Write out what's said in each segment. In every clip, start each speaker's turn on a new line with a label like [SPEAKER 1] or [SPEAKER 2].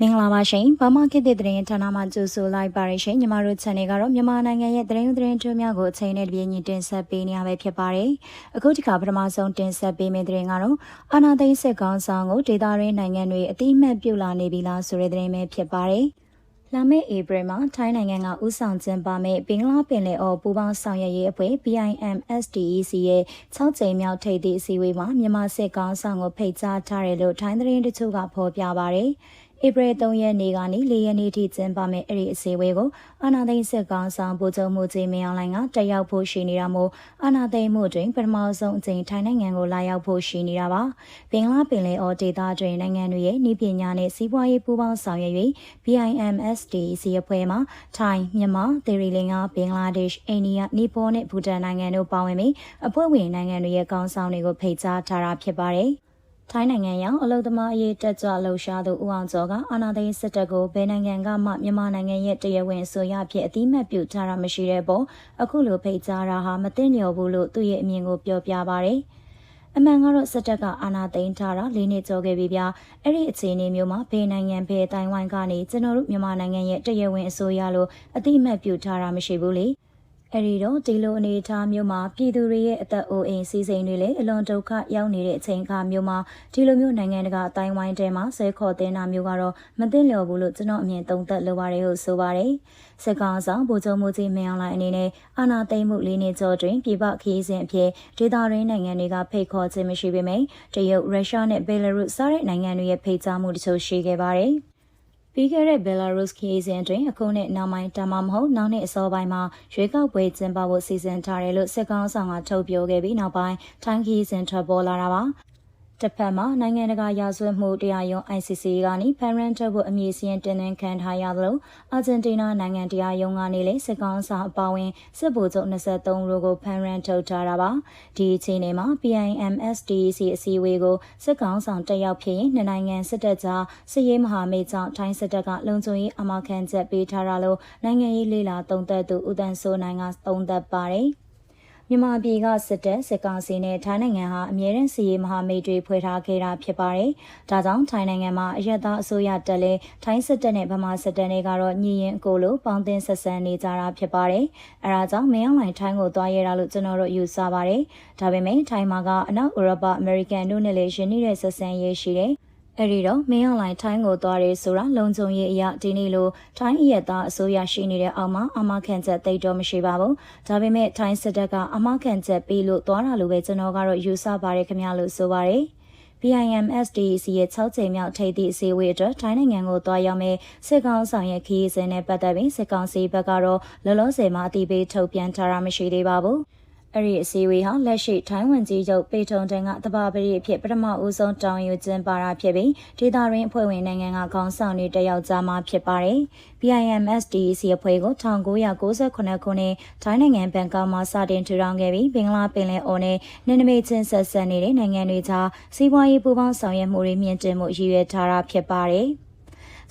[SPEAKER 1] မင်္ဂလာပါရှင်။ဘာမခေတ်တဲ့သတင်းဌာနမှကြိုဆိုလိုက်ပါရရှင်။ညီမတို့ channel ကတော့မြန်မာနိုင်ငံရဲ့သတင်းသတင်းထွန်းများကိုအချိန်နဲ့တပြေးညီတင်ဆက်ပေးနေရပဲဖြစ်ပါတယ်။အခုဒီကပထမဆုံးတင်ဆက်ပေးမယ့်သတင်းကတော့အာနာသိန်းစစ်ကောင်ဆောင်ကိုဒေသရင်းနိုင်ငံတွေအတိအမှတ်ပြုလာနေပြီလားဆိုတဲ့သတင်းပဲဖြစ်ပါတယ်။လာမယ့်ဧပြီမှာထိုင်းနိုင်ငံကဥဆောင်ကျင်းပမယ့်ပင်္ဂလားပင်လယ်အော်ပူးပေါင်းဆောင်ရွက်ရေးအဖွဲ့ BIMSDEC ရဲ့6ကြိမ်မြောက်ထိပ်သီးအစည်းအဝေးမှာမြန်မာစစ်ကောင်ဆောင်ကိုဖိတ်ကြားထားတယ်လို့ထိုင်းသတင်းတချို့ကဖော်ပြပါဗျ။ ဧပြီ3ရက်နေ့ကနေ4ရက်နေ့ထိကျင်းပမယ့်အဲ့ဒီအစည်းအဝေးကိုအာနာသိန်းစစ်ကောင်ဆောင်ဗိုလ်ချုပ်မှုကြီးမင်းအောင်လှိုင်ကတက်ရောက်ဖို့ရှိနေတာမို့အာနာသိန်းမှုတွင်ပထမဆုံးအကြိမ်ထိုင်းနိုင်ငံကိုလာရောက်ဖို့ရှိနေတာပါ။ပင်လာပင်လေအော်ဒေတာတွင်နိုင်ငံတွေရဲ့ဤပညာနဲ့စီးပွားရေးပူးပေါင်းဆောင်ရွက်၍ BIMSD စီအဖွဲ့မှာထိုင်းမြန်မာသီရိလင်္ကာဘင်္ဂလားဒေ့ရှ်အိန္ဒိယနီပေါနဲ့ဘူတန်နိုင်ငံတို့ပါဝင်ပြီးအဖွဲ့ဝင်နိုင်ငံတွေရဲ့ကောင်းဆောင်တွေကိုဖိတ်ကြားထားတာဖြစ်ပါတယ်။ ထိုင်းနိုင်ငံရောက်အလုံသမားအရေးတက်ကြွလှုပ်ရှားသူဦးအောင်ကျော်ကအာဏာသိမ်းစစ်တပ်ကိုဘယ်နိုင်ငံကမှမြန်မာနိုင်ငံရဲ့တရားဝင်ဆိုရဖြစ်အတိမတ်ပြုထားတာမရှိတဲ့ပေါ်အခုလိုဖိတ်ကြားတာဟာမသိလျော်ဘူးလို့သူ့ရဲ့အမြင်ကိုပြောပြပါရယ်အမှန်ကတော့စစ်တပ်ကအာဏာသိမ်းထားတာလေးနှစ်ကျော်ခဲ့ပြီဗျာအဲ့ဒီအခြေအနေမျိုးမှာဘယ်နိုင်ငံဘယ်တိုင်ဝမ်ကနေကျွန်တော်တို့မြန်မာနိုင်ငံရဲ့တရားဝင်အစိုးရလို့အတိမတ်ပြုထားတာမရှိဘူးလေ အဲ့ဒီတော့ဒီလိုအနေအထားမျိုးမှာပြည်သူတွေရဲ့အသက်အိုးအိမ်စီးစိမ်တွေလည်းအလွန်ဒုက္ခရောက်နေတဲ့အချိန်အခါမျိုးမှာဒီလိုမျိုးနိုင်ငံတကာအတိုင်းဝိုင်းတဲမှာဆွဲခေါ်တင်တာမျိုးကတော့မသိလျော်ဘူးလို့ကျွန်တော်အမြင်သုံးသပ်လိုပါတယ်လို့ဆိုပါတယ်။စစ်ကောင်ဆောင်ဗိုလ်ချုပ်မှုကြီးမင်းအောင်လှိုင်အနေနဲ့အာဏာသိမ်းမှုလေးနှစ်ကျော်တွင်ပြည်ပခရီးစဉ်အဖြစ်ဒေသရင်းနိုင်ငံတွေကဖိတ်ခေါ်ခြင်းမရှိပေမယ့်တရုတ်ရုရှားနဲ့ဘယ်လာရုစ်စတဲ့နိုင်ငံတွေရဲ့ဖိတ်ကြားမှုတချို့ရှိခဲ့ပါတယ်။ ပြီးခဲ့တဲ့ Belarus ခရီးစဉ်တွင်အခုနှစ်နောက်ပိုင်းဒါမှမဟုတ်နောက်နှစ်အစောပိုင်းမှာရွေးကောက်ပွဲကျင်းပဖို့စီစဉ်ထားတယ်လို့စစ်ကောင်ဆောင်ကထုတ်ပြောခဲ့ပြီးနောက်ပိုင်းထိုင်းခရီးစဉ်ထွက်ပေါ်လာတာပါ တစ်ဖက်မှာနိုင်ငံတကာရာဇဝတ်မှုတရားရုံး ICC ကနေဖန်ရန်ထုတ်ဖို့အမည်စရင်တင်သွင်းခံထားရသလိုအာဂျင်တီးနားနိုင်ငံတရားရုံးကနေလည်းစစ်ကောင်ဆောင်အပါဝင်စစ်ဗိုလ်ချုပ်23ရိုကိုဖန်ရန်ထုတ်ထားတာပါဒီအချိန်မှာ PIMSDC အစည်းအဝေးကိုစစ်ကောင်ဆောင်တက်ရောက်ဖြစ်ရင်နှစ်နိုင်ငံစစ်တပ်ကြားစစ်ရေးမဟာမိတ်ကြောင့်ထိုင်းစစ်တပ်ကလုံခြုံရေးအမခံချက်ပေးထားတာလို့နိုင်ငံရေးလေလာသုံးသပ်သူဦးတန်းစိုးနိုင်ကသုံးသပ်ပါတယ် မြန်မာပြည်ကစစ်တပ်စစ်ကောင်စီနဲ့ထိုင်းနိုင်ငံဟာအမြဲတမ်းစီရေးမဟာမိတ်တွေဖွဲ့ထားခဲ့တာဖြစ်ပါတယ်။ဒါကြောင့်ထိုင်းနိုင်ငံမှာအရက်သားအစိုးရတက်လဲထိုင်းစစ်တပ်နဲ့ဗမာစစ်တပ်တွေကတော့ညီရင်အကိုလိုပေါင်းတင်ဆက်ဆံနေကြတာဖြစ်ပါတယ်။အဲဒါကြောင့်မင်းအောင်လှိုင်ထိုင်းကိုသွားရတာလို့ကျွန်တော်တို့ယူဆပါတယ်။ဒါပေမဲ့ထိုင်းမှာကအနောက်ဥရောပအမေရိကန်တို့နဲ့လည်းယဉ်နေတဲ့ဆက်ဆံရေးရှိတယ်။ အဲ့ဒီတော့မင်းအောင်လိုင်းထိုင်းကိုသွားရဲဆိုတာလုံခြုံရေးအရာဒီနေ့လိုထိုင်းအရက်သားအစိုးရရှိနေတဲ့အောက်မှာအမခံချက်တိတ်တော့မရှိပါဘူး။ဒါပေမဲ့ထိုင်းစစ်တပ်ကအမခံချက်ပေးလို့သွားတာလို့ပဲကျွန်တော်ကတော့ယူဆပါတယ်ခင်ဗျာလို့ဆိုပါတယ်။ BIMSDC ရဲ့6ချိန်မြောက်ထိပ်သည့်အစည်းအဝေးအတွက်ထိုင်းနိုင်ငံကိုသွားရောက်မဲ့စစ်ကောင်ဆောင်ရဲ့ခရီးစဉ်နဲ့ပတ်သက်ပြီးစစ်ကောင်စီဘက်ကတော့လောလောဆယ်မှာအတိပေးထုတ်ပြန်ထားတာမရှိသေးပါဘူး။ အဲ့ဒီအစည်းအဝေးဟာလက်ရှိထိုင်းဝန်ကြီးချုပ်ပေထုံတန်ကတဘာပရိအဖြစ်ပထမဦးဆုံးတောင်းယူခြင်းပါတာဖြစ်ပြီးဒေသရင်းအဖွဲ့ဝင်နိုင်ငံကခေါင်းဆောင်တွေတက်ရောက်ကြမှာဖြစ်ပါတယ်။ BIMSDC အဖွဲ့ကို1998ခုနှစ်ထိုင်းနိုင်ငံဘန်ကောက်မှာစတင်ထူထောင်ခဲ့ပြီးဘင်္ဂလားပင်လယ်အော်နဲ့နယ်နိမိတ်ချင်းဆက်ဆက်နေတဲ့နိုင်ငံတွေကြားစီးပွားရေးပူးပေါင်းဆောင်ရွက်မှုတွေမြင့်တင်မှုရည်ရွယ်ထားတာဖြစ်ပါတယ်။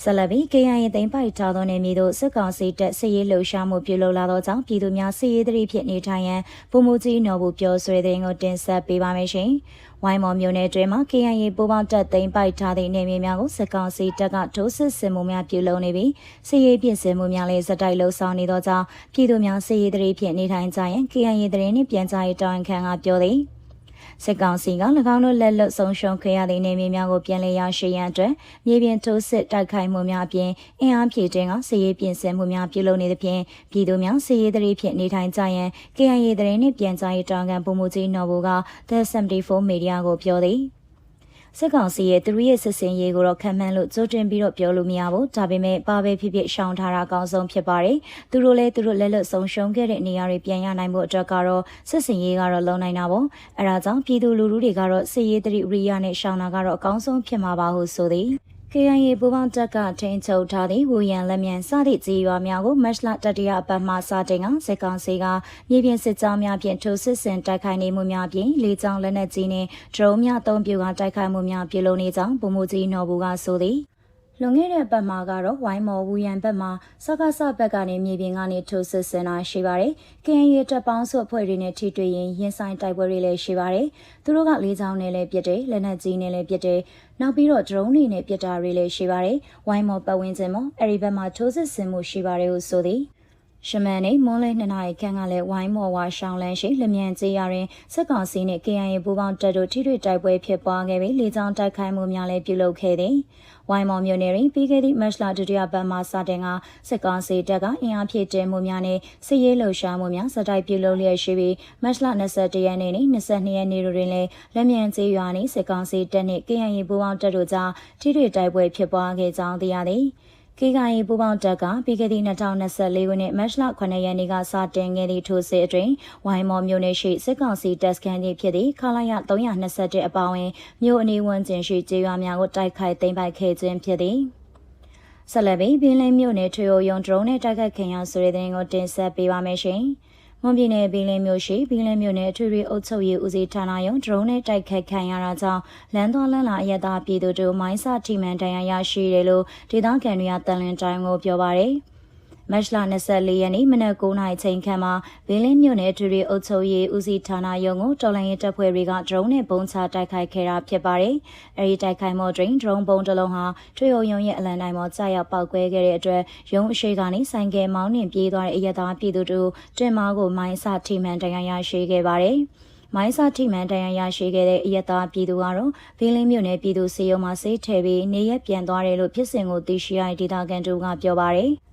[SPEAKER 1] ဆက်လက်ပြီး KIA သိမ်းပိုက်ထားသောနေမျိုးတို့စစ်ကောင်စီတပ်စစ်ရေးလှုပ်ရှားမှုပြုလုပ်လာသောကြောင့်ပြည်သူများစစ်ရေးသတိဖြင့်နေထိုင်ရန်ပုံမှုကြီးနော်ဘူးပြောဆွေတဲ့ကိုတင်ဆက်ပေးပါမယ်ရှင်။ဝိုင်းမော်မျိုးနယ်တွင်မှ KIA ပူးပေါင်းတပ်သိမ်းပိုက်ထားသည့်နေမျိုးများကိုစစ်ကောင်စီတပ်ကဒုစစ်စင်မှုများပြုလုပ်နေပြီးစစ်ရေးပြင်ဆင်မှုများလည်းစတိုက်လှုပ်ဆောင်နေသောကြောင့်ပြည်သူများစစ်ရေးသတိဖြင့်နေထိုင်ကြရန် KIA တရင်နှင့်ပြန်ကြားရေးတောင်းခံကပြောသည်။ စစ်ကောင်စီက၎င်းတို့လက်လွတ်ဆုံးရှုံးခဲ့ရသည့်နေမြေများကိုပြန်လည်ရရှိရန်အတွက်မြေပြင်ထိုးစစ်တိုက်ခိုက်မှုများအပြင်အင်အားဖြည့်တင်းကစစ်ရေးပြင်ဆင်မှုများပြုလုပ်နေသဖြင့်ပြည်သူများစစ်ရေးတရေဖြင့်နေထိုင်ကြရန် KIA တရင်နှင့်ပြန်ကြားရေးတောင်းခံပုံမှုကြီးနော်ဘူက The 74 Media ကိုပြောသည် စစ်ကောင်စီရဲ့သူတို့ရဲ့စစ်စင်ရေးကိုတော့ခံမှန်းလို့ကြိုတင်ပြီးတော့ပြောလို့မရဘူးဒါပေမဲ့ပါပဲဖြစ်ဖြစ်ရှောင်ထားတာအကောင်းဆုံးဖြစ်ပါတယ်သူတို့လည်းသူတို့လက်လွတ်ဆုံးရှုံးခဲ့တဲ့နေရာတွေပြန်ရနိုင်ဖို့အတွက်ကတော့စစ်စင်ရေးကတော့လုံနိုင်တာပေါ့အဲဒါကြောင့်ပြည်သူလူထုတွေကတော့စစ်ရေးတရိရိယာနဲ့ရှောင်တာကတော့အကောင်းဆုံးဖြစ်မှာပါဟုဆိုသည် KIA ပူပေါင်းတပ်ကထိန်ချုပ်ထားသည့်ဝူရန်လက်မြန်စသည့်ကြေးရွာများကိုမတ်လတတိယအပတ်မှစတင်ကစစ်ကောင်စီကမြေပြင်စစ်ကြောင်းများဖြင့်ထိုးစစ်ဆင်တိုက်ခိုက်နေမှုများဖြင့်လေကြောင်းလက်နက်ကြီးနှင့်ဒရုန်းများအုံပြုကတိုက်ခိုက်မှုများပြုလုပ်နေကြောင်းဗိုလ်မှူးကြီးနော်ဘူးကဆိုသည် လွန်ခဲ့တဲ့ပတ်မှာကတော့ဝိုင်းမော်ဝူရန်ဘက်မှာစကားစဘက်ကနေမြေပြင်ကနေထိုးစစ်ဆင်တာရှိပါတယ်။ KNY တပ်ပေါင်းစုအဖွဲ့တွေနဲ့ထိတွေ့ရင်ရင်ဆိုင်တိုက်ပွဲတွေလည်းရှိပါတယ်။သူတို့ကလေးချောင်းနဲ့လည်းပြစ်တယ်လက်နက်ကြီးနဲ့လည်းပြစ်တယ်နောက်ပြီးတော့ drone တွေနဲ့ပြစ်တာတွေလည်းရှိပါတယ်။ဝိုင်းမော်ပတ်ဝန်းကျင်မှာအဲ့ဒီဘက်မှာထိုးစစ်ဆင်မှုရှိပါတယ်လို့ဆိုသည် ရှမန်နေမွန်းလေးနှစ်နာရီခန့်ကလည်းဝိုင်းမော်ဝါရှောင်းလန်းရှိလမြန်ကျေးရရင်စက်ကောင်စီနဲ့ KNY ပူးပေါင်းတပ်တို့ထိတွေ့တိုက်ပွဲဖြစ်ပွားခဲ့ပြီးလေကြောင်းတိုက်ခိုက်မှုများလည်းပြုလုပ်ခဲ့သည်။ဝိုင်းမော်မြို့နယ်တွင်ပြီးခဲ့သည့်မတ်လဒုတိယပတ်မှစတင်ကစစ်ကောင်စီတပ်ကအင်အားဖြည့်တဲမှုများနဲ့စစ်ရေးလှုပ်ရှားမှုများစတိုက်ပြုလုပ်လျက်ရှိပြီးမတ်လ21ရက်နေ့နဲ့22ရက်နေ့တို့တွင်လည်းလက်မြန်ကျေးရွာနှင့်စစ်ကောင်စီတပ်နှင့် KNY ပူးပေါင်းတပ်တို့ကြားထိတွေ့တိုက်ပွဲဖြစ်ပွားခဲ့ကြောင်းသိရသည်။ ကေကိုင်ပူပေါင်းတက်ကပြီးခဲ့သည့်2024ခုနှစ်မတ်လ9ရက်နေ့ကစတင်ခဲ့သည့်ထိုးစစ်အတွင်းဝိုင်းမော်မြို့နယ်ရှိစစ်ကောင်စီတပ်စခန်းကြီးဖြစ်သည့်ခလာရ321အပေါင်းဝင်မြို့အနီးဝန်းကျင်ရှိကျေးရွာများကိုတိုက်ခိုက်သိမ်းပိုက်ခဲ့ခြင်းဖြစ်သည်ဆက်လက်ပြီးဘင်းလင်းမြို့နယ်ထွေအိုယုံဒရုန်းနဲ့တိုက်ခိုက်ခင်ရဆိုတဲ့တဲ့ကိုတင်ဆက်ပေးပါမယ်ရှင်။ မွန်ပြည်နယ်ဘီလင်းမြို့ရှိဘီလင်းမြို့နယ်အထွေထွေအုပ်ချုပ်ရေးဦးစီးဌာနရုံးဒရုန်းနဲ့တိုက်ခတ်ခံရတာကြောင့်လမ်းသွားလမ်းလာအရသာပြည်သူတို့မိုင်းစထိမှန်တရားရရှိတယ်လို့ဒေသခံတွေကတန်လင်းတိုင်းကိုပြောပါရယ်။ မတ်လ24ရက်နေ့မနက်9:00နာရီချိန်ခန့်မှာဘင်းလင်းမြို့နယ်ထူရီအုပ်ချုပ်ရေးဦးစီးဌာနရုံးကိုတော်လိုင်းရဲတပ်ဖွဲ့တွေကဒရုန်းနဲ့ပုံချတိုက်ခိုက်ခဲ့တာဖြစ်ပါတယ်။အဲဒီတိုက်ခိုက်မှုတွင်ဒရုန်းပုံတစ်လုံးဟာထွေအုံရုံရဲ့အလံတိုင်းပေါ်ကြာရောက်ပောက်ကွဲခဲ့တဲ့အတွက်ရုံးအရှိကနေဆိုင်ကယ်မောင်းနှင်ပြေးသွားတဲ့အရသာပြည်သူတို့တင်မာကိုမိုင်းစထိမှန်တရားရရှိခဲ့ပါတယ်။မိုင်းစာထိမှန်တရားရရှိခဲ့တဲ့အယက်သားပြည်သူကတော့ဘီလင်းမြို့နယ်ပြည်သူစေယုံမှာဆေးထည့်ပြီးနေရက်ပြန်သွားတယ်လို့ဖြစ်စဉ်ကိုသိရှိရတဲ့ဒေသခံတို့ကပြောပါတယ်။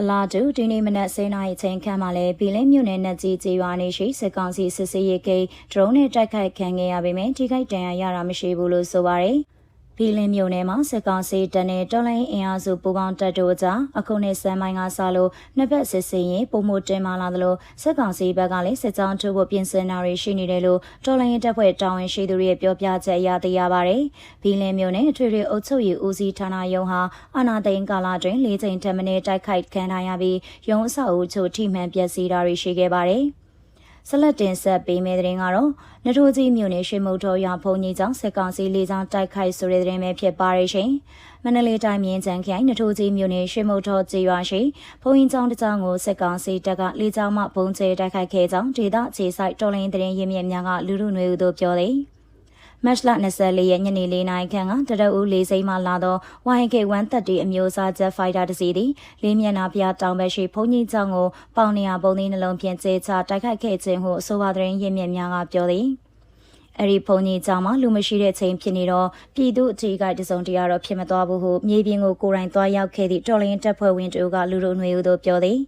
[SPEAKER 1] အလားတူဒီနေ့မနက်10:00နာရီချိန်ခန့်မှာလည်းဘီလင်းမြို့နယ်နက်ကြီးကျေးရွာနေရှိစစ်ကောင်စီစစ်စေးရေးဂိတ်ဒရုန်းနဲ့တိုက်ခိုက်ခံခဲ့ရပေမဲ့ထိခိုက်ဒဏ်ရာရတာမရှိဘူးလို့ဆိုပါတယ်။ ဘီလင်းမြို့နယ်မှာစစ်ကောင်စီတပ်နဲ့တော်လိုင်းအင်အားစုပူးပေါင်းတပ်တို့ကြားအခုနှစ်ဆန်းပိုင်းကစလို့နှစ်ဘက်စစ်စင်ရင်ပုံမှုတင်မာလာသလိုစစ်ကောင်စီဘက်ကလည်းစစ်ကြောင်းထုတ်ဖို့ပြင်ဆင်တာတွေရှိနေတယ်လို့တော်လိုင်းတပ်ဖွဲ့တာဝန်ရှိသူတွေပြောပြချက်အရသိရပါတယ်။ဘီလင်းမြို့နယ်အထွေထွေအုပ်ချုပ်ရေးဦးစီးဌာနရုံးဟာအာဏာသိမ်းကာလတွင်၄ချိန်ထက်မနည်းတိုက်ခိုက်ခံထားရပြီးရုံးအဆောက်အဦချို့ထိမှန်ပျက်စီးတာတွေရှိခဲ့ပါတယ်။ ဆက်လက်တင်ဆက်ပေးမယ့်တဲ့ရင်ကတော့နထိုးကြီးမြို့နယ်ရွှေမုတ်တော်ရွာဖုန်ကြီးကျောင်းစစ်ကောင်စီလေးချောင်းတိုက်ခိုက်ဆိုတဲ့တဲ့ရင်ပဲဖြစ်ပါရဲ့ရှင်။မန္တလေးတိုင်းမြင်းချံခိုင်နထိုးကြီးမြို့နယ်ရွှေမုတ်တော်ကျေးရွာရှိဖုန်ကြီးကျောင်းတစ်ကျောင်းကိုစစ်ကောင်စီတပ်ကလေးချောင်းမှဘုံကျဲတိုက်ခိုက်ခဲ့ကြောင်းဒေသခြေဆိုင်တော်လိုင်းတဲ့ရင်ရင်းမြစ်များကလူလူနွေဦးတို့ပြောတယ်။ မတ်လ24ရက်ညနေ4နာရီခန့်ကတရအူးလေးစိမ်းမှလာသော YK130 အမျိုးအစား Jet Fighter တစ်စီးသည်လေးမျက်နှာပြတောင်ဘက်ရှိဘုံကြီးကျောင်းကိုပေါင်နေရပုံသီးနှလုံးဖြင့်ကျေချတိုက်ခိုက်ခဲ့ခြင်းဟုအဆိုပါသတင်းရင်းမြစ်များကပြောသည်အဲ့ဒီဖုန်ကြီးကြောင့်မှလူမရှိတဲ့ချိန်ဖြစ်နေတော့ပြည်သူအကြီးကတစုံတရာတော့ဖြစ်မသွားဘူးဟုမြေပြင်ကိုကိုယ်တိုင်သွားရောက်ခဲ့သည့်တော်လင်းတပ်ဖွဲ့ဝင်တို့ကလူတို့ຫນွေဦးတို့ပြောသည်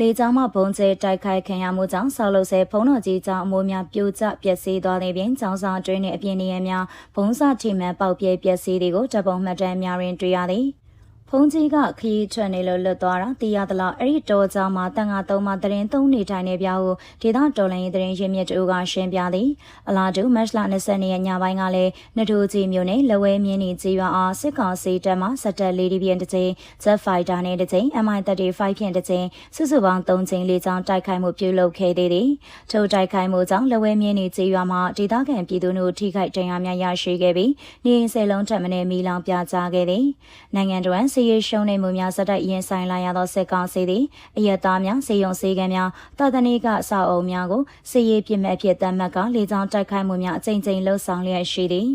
[SPEAKER 1] လေကြောင်းမှဘုံကျဲတိုက်ခိုက်ခံရမှုကြောင့်ဆောက်လုပ်ဆဲဖုံးတော်ကြီးကြောင့်အမိုးများပြိုကျပျက်စီးသွားတဲ့ပြင်ကျောင်းဆောင်တွင်းနှင့်အပြင်နေရများဘုံစထိမှန်ပေါက်ပြဲပျက်စီးတွေကိုတပ်ပုံမှတ်တမ်းများတွင်တွေ့ရသည်။ ဖုန်ကြီးကခရီးထွက်နေလို့လွတ်သွားတာသိရသလားအဲ့ဒီတောကြောင်မှာတန်ငါသုံးမှာတရင်သုံးနေထိုင်နေပြဟုဒေသတော်လိုင်းရေးတရင်ရင်းမြစ်တူကရှင်းပြသည်အလားတူမတ်လ20ရက်ညပိုင်းကလည်းနထိုးကြီးမြို့နယ်လဝဲမြင်းနေကြီးရွာအားစစ်ကောင်စီတပ်မှစက်တက်လေးဒီပြန်တစ်ချိန် Jet Fighter နဲ့တစ်ချိန် MI35 ဖြင့်တစ်ချိန်စုစုပေါင်း3ချိန်လေးချောင်းတိုက်ခိုက်မှုပြုလုပ်ခဲ့သေးသည်ထို့တိုက်ခိုက်မှုကြောင့်လဝဲမြင်းနေကြီးရွာမှာဒေသခံပြည်သူတို့ထိခိုက်ဒဏ်ရာများရရှိခဲ့ပြီးနေအိမ်ဆယ်လုံးထပ်မံမီလောင်ပြကြခဲ့သည်နိုင်ငံတော်စီရေးရှုံးနေမှုများဇက်တိုက်ရင်ဆိုင်လာရသောစစ်ကောင်စီသည်အယက်သားများစေယုံစေကံများတာသနီကအဆောက်အုံများကိုစစ်ရေးပြစ်မဲ့အဖြစ်သတ်မှတ်ကလေကြောင်းတိုက်ခိုက်မှုများအကြိမ်ကြိမ်လှုပ်ဆောင်လျက်ရှိသည်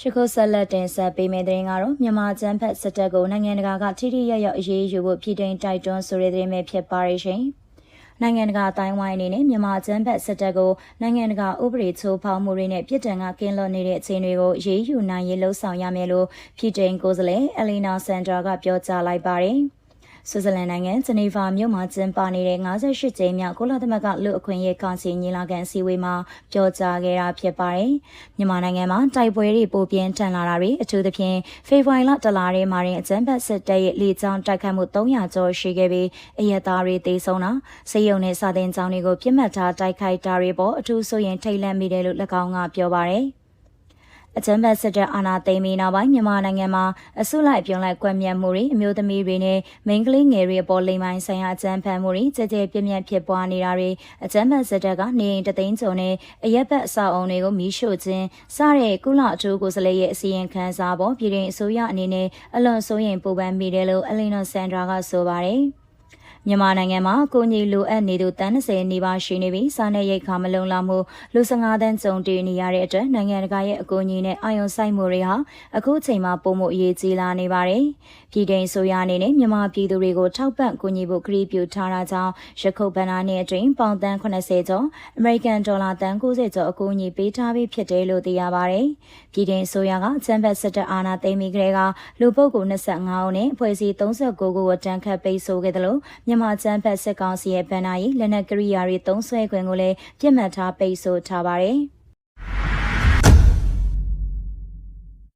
[SPEAKER 1] ရှခုဆက်လက်တင်ဆက်ပေးမယ့်တဲ့ရင်ကတော့မြန်မာကျန်းဖက်စစ်တပ်ကိုနိုင်ငံတကာကထိထိရရအရေးယူဖို့ပြည်တွင်းတိုက်တွန်းဆိုတဲ့တဲ့မဲ့ဖြစ်ပါရရှင်။ နိုင်ငံတကာအတိုင်းဝိုင်းအနေနဲ့မြန်မာကျန်းဖက်စစ်တပ်ကိုနိုင်ငံတကာဥပဒေချိုးဖောက်မှုတွေနဲ့ပြည်ထံကကင်းလွတ်နေတဲ့အခြေအနေကိုရေးယူနိုင်ရေးလှုံ့ဆော်ရမယ်လို့ပြည်တိုင်ကိုယ်စားလှယ်အလီနာစန်ဒရာကပြောကြားလိုက်ပါတယ်။ ဆွစ်ဇာလန်နိုင်ငံဂျနီဗာမြို့မှာကျင်းပနေတဲ့58ကြိမ်မြောက်ကုလသမဂ္ဂလူအခွင့်အရေးကောင်စီညီလာခံအစည်းအဝေးမှာပြောကြားခဲ့တာဖြစ်ပါတယ်။မြန်မာနိုင်ငံမှာတိုက်ပွဲတွေပိုပြင်းထန်လာတာတွေအထူးသဖြင့်ဖေဖော်ဝါရီလတလထဲမှာရင်အကြမ်းဖက်စစ်တပ်ရဲ့လေကြောင်းတိုက်ခိုက်မှု300ကျော်ရှိခဲ့ပြီးအရက်သားတွေတေဆုံးတာစေယုံနဲ့စာတင်ကြောင်းတွေကိုပြစ်မှတ်ထားတိုက်ခိုက်တာတွေပေါ်အထူးဆိုရင်ထိတ်လန့်မိတယ်လို့၎င်းကပြောပါတယ်။ အကြမ်းဖက်စစ်တပ်အာဏာသိမ်းပြီးနောက်ပိုင်းမြန်မာနိုင်ငံမှာအစုလိုက်ပြုံလိုက်ကွက်မြတ်မှုတွေအမျိုးသမီးတွေနဲ့မိန်းကလေးငယ်တွေအပေါ်လိမ်မိုင်းဆိုင်ရာအကြမ်းဖက်မှုတွေကြကြပြည့်ပြည့်ဖြစ်ပွားနေတာတွေအကြမ်းဖက်စစ်တပ်ကနေအိမ်တသိန်းကျော်နဲ့အရက်ဘက်အဆောက်အုံတွေကိုမီးရှို့ခြင်းစတဲ့ကုလအထူးကိုယ်စားလှယ်ရဲ့အစီရင်ခံစာပေါ်ပြည်တွင်အစိုးရအနေနဲ့အလွန်စိုးရိမ်ပူပန်မိတယ်လို့အလီနိုဆန်ဒရာကဆိုပါတယ်။ မြန်မာနိုင်ငံမှာကိုကြီးလိုအပ်နေသူတန်း30နီးပါးရှိနေပြီးစားနပ်ရိက္ခာမလုံလောက်မှုလူ15တန်းကြုံတွေ့နေရတဲ့အတွက်နိုင်ငံတကာရဲ့အကူအညီနဲ့အာရုံစိုက်မှုတွေဟာအခုချိန်မှာပုံမှုအရေးကြီးလာနေပါတယ်။ပြည်ထောင်ဆိုရအနေနဲ့မြန်မာပြည်သူတွေကိုထောက်ပံ့ကူညီဖို့ကတိပြုထားတာကြောင့်ရခုတ်ဗန္နာနဲ့အတွင်းပေါင်တန်း80ကျော်အမေရိကန်ဒေါ်လာတန်း90ကျော်အကူအညီပေးထားပြီးဖြစ်တယ်လို့သိရပါတယ်။ပြည်ထောင်ဆိုရကချမ်ဘတ်စစ်တပ်အာဏာသိမ်းပြီးကတည်းကလူပုဂ္ဂိုလ်25ဦးနဲ့ဖွဲ့စည်း39ခုကိုတန်းခတ်ပိတ်ဆို့ခဲ့တယ်လို့မြန်မာကျန်းဖက်စစ်ကောင်စီရဲ့ဗန်နာရီလက်နက်ကရိယာတွေသုံးဆွဲခွင့်ကိုလည်းပြစ်မှတ်ထားပိတ်ဆို့ထားပါတယ်။